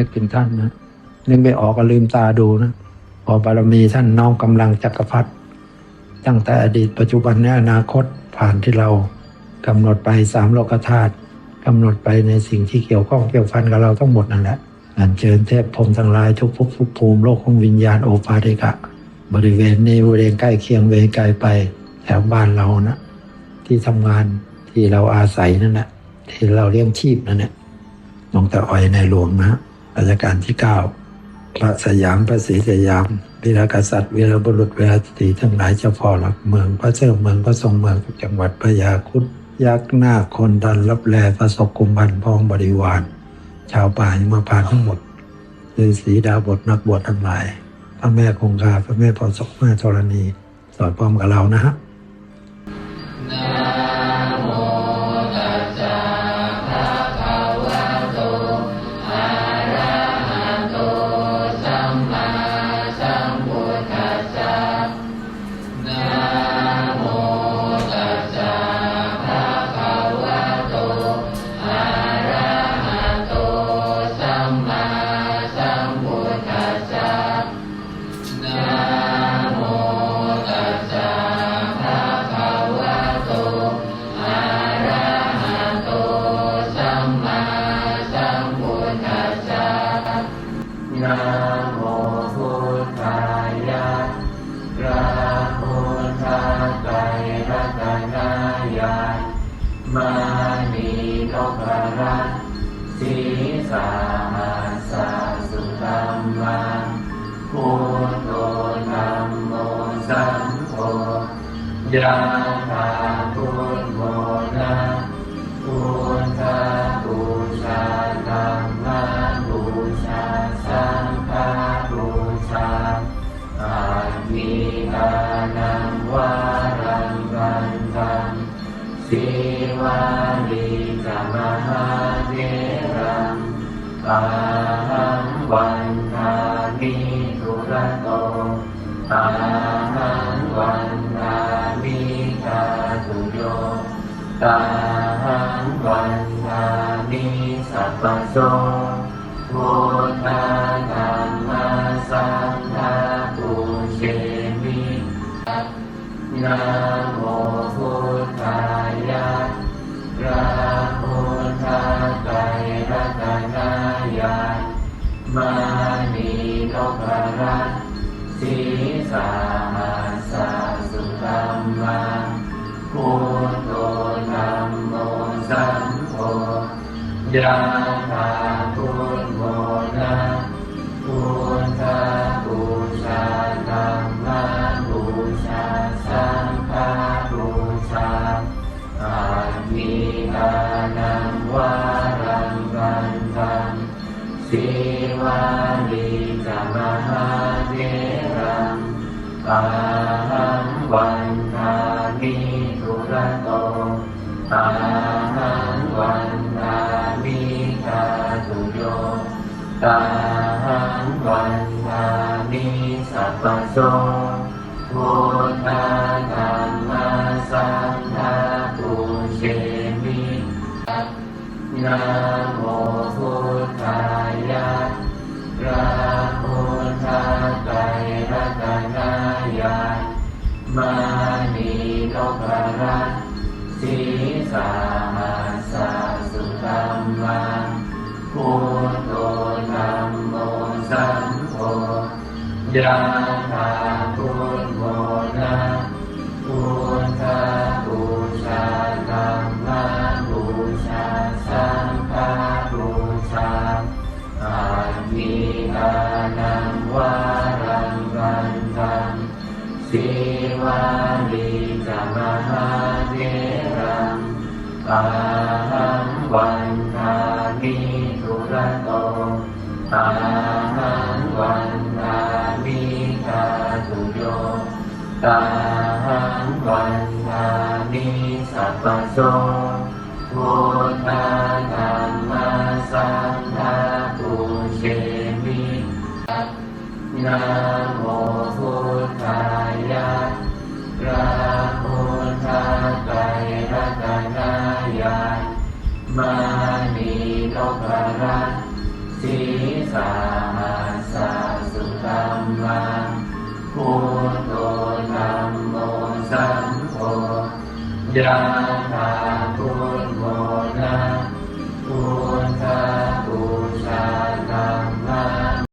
นึกถึงท่านนะนึกไม่ออกก็ลืมตาดูนะพอบารมีท่านน้อมกำลังจักรพรรดิตั้งแต่อดีตปัจจุบันและอนาคตผ่านที่เรากำหนดไปสามโลกธาตุกำหนดไปในสิ่งที่เกี่ยวข้องเกี่ยวพันกับเราทั้งหมดนั่นแหละอันเชิญเทพพรมทั้งหลายทุกภพทุกภูมิโลกของวิญญาณโอปาติกะ บริเวณนี้บริเวณใกล้เคียงเวไกลไปแถวบ้านเรานะ ที่ทำงานที่เราอาศัยนั่นแหละที่เราเลี้ยงชีพนั่นแหละลวงตาอ้อยในหลวงนะ รัชกาลที่เก้าพระสยามพระศรีสยามวีรกษัตริย์วีรบุรุษวีรสตรีทั้งหลายเจ้าพ่อหลักเมือง พระเจ้าเมืองพระทรงเมืองทุกจังหวัดพระยาคุดยักษ์หน้าคนดันรับแลประสบกุมพันพ้องบริวาร ชาวป่าหิมาพานทั้งหมดฤาษีดาบทนักบวชทั้งหลาย พระแม่คงคาพระแม่พรศกแม่ธรณี สอนพร้อมกับเรานะฮะ มพุทธายะระพุทธไตรรัตนายามานีนพรัตสีสาหัสสุตัมมังพุทโธธัมโมสังโฆยา สิวาลีจะมหาเทรังอาหังวันทามิทุระโตอาหังวันทามิกาตุโยตาหังวันทามิสัพพโสพุทธาธรรมสังฆาปุเชมินะโมพุ สาหัสสุตัมมังพุทโธธัมโมสังโฆยะถาพุทโมนะพุทธาบูชาธัมมาบูชาสังฆบูชาอาทิตานังวารังวันตังสิวาาหังวันทามิทุระโตอาหังวันทามิกาตุโยตาหังวันทามิสัพพโสพุทธาธรรมสังฆาปุเชมินะโมพุทธายะ ยามานีนพรัตสีสาหัสสุธรรมังพุทโธธรรมโมสังโฆยะถาพุทโธนะพุาหังวันทามิทุระโตอาหังวันทามิกาตุโยตาหังวันทามิสัพพโสพุทธาธรรมสังฆาปุเชมินะโมพุทธา มานีนพรัตสีสาหัสสะสุตัมมังพุทโธธรรมโมสังโฆยะถาพุท